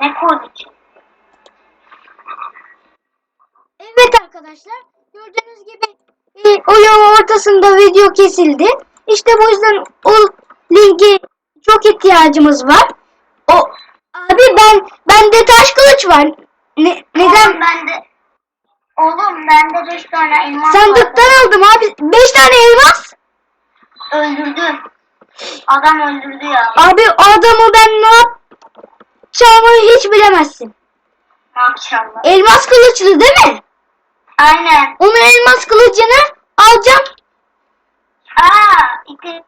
Ne için? Evet arkadaşlar gördüğünüz gibi e, oyun ortasında video kesildi. İşte bu yüzden o linki çok ihtiyacımız var. O abi ben bende taş kılıç var. Ne, neden? Oğlum bende Oğlum bende 5 tane elmas Sandıktan aldım abi. 5 tane elmas. Öldürdü. Adam öldürdü ya. Abi adamı ben yapacağımı hiç bilemezsin. Maşallah. Elmas kılıçlı değil mi? Aynen. Onun elmas kılıcını alacağım. Aa, iki.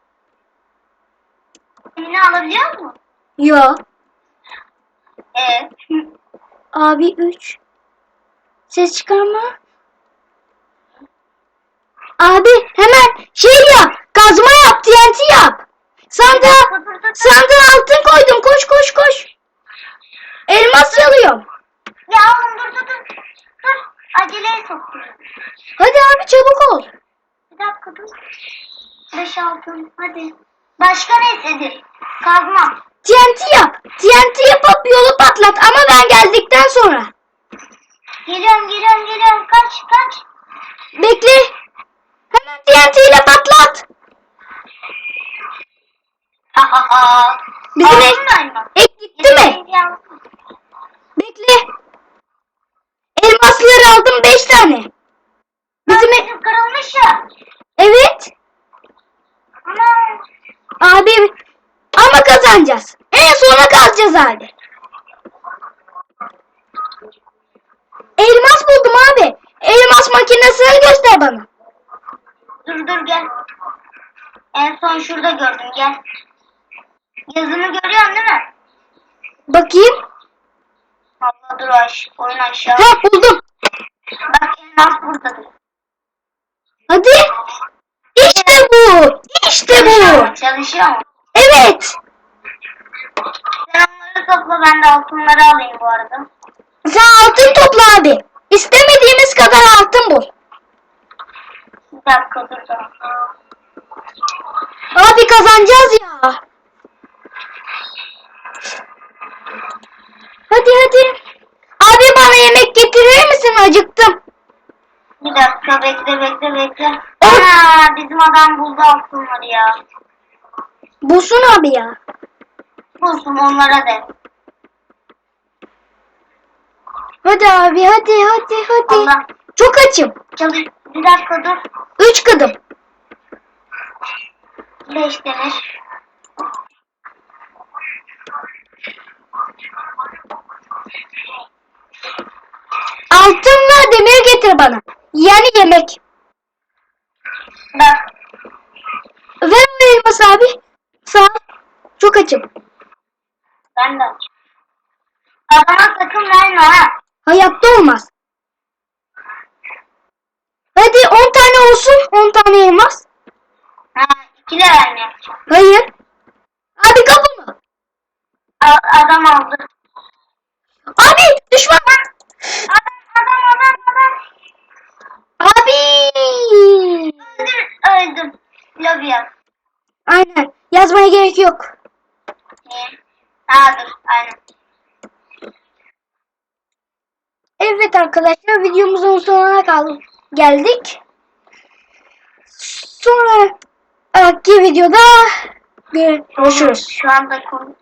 Yine alabiliyor musun? Yo. Evet. Abi 3. Ses çıkarma. Abi hemen şey yap. Kazma yap. TNT yap. Sandığa, sandığa altın koydum. Koş koş koş. Elmas çalıyorum. Ya oğlum dur dur dur. Dur. Aceleye soktum. Hadi abi çabuk ol. Bir dakika dur. Beş altın. Hadi. Başka ne istedin? Kazma. TNT yap. TNT yapıp yolu patlat ama ben geldikten sonra. Geliyorum geliyorum geliyorum. Kaç kaç. Bekle. Hemen TNT ile patlat. Bizim Aldın ek, mı elmas? ek gitti mi? Bekle. Elmasları aldım 5 tane. Bizim e- Bizim kırılmış ya. Evet. Ana. Abi ama kazanacağız. En sona kalacağız abi. Elmas buldum abi. Elmas makinesini göster bana. Dur dur gel. En son şurada gördüm gel. Yazını görüyorsun değil mi? Bakayım. Allah dur aş oyun aşağı. Ha buldum. Bak elmas buradadır. Hadi. İşte bu. İşte bu. Çalışıyor mu? Evet. Ben de altınları alayım bu arada. Sen altın topla abi. İstemediğimiz kadar altın bul. Bir dakika dur da. Abi kazanacağız ya. Hadi hadi. Abi bana yemek getirir misin? Acıktım. Bir dakika bekle bekle bekle. Ana bizim adam buldu altınları ya. Bulsun abi ya. Bulsun onlara de. Hadi abi hadi hadi hadi. Allah. Çok açım. Çalış. Bir dakika dur. Üç kadın. Beş denir. Altınla demir getir bana. Yani yemek. Bak. Ver o elması abi. Sağ ol. Çok açım. Ben de aç. Adama sakın verme ha. Hayatta olmaz. Hadi 10 tane olsun. 10 tane elmas. Ha iki mi yapacağım? Hayır. Abi kapı mı? A- adam aldı. Abi düşman. Adam adam adam adam. Abi. Öldür öldüm. Lobi yap. Aynen. Yazmaya gerek yok. Niye? Ha dur aynen. Evet arkadaşlar videomuzun sonuna kal geldik. Sonraki videoda görüşürüz. Şu anda konu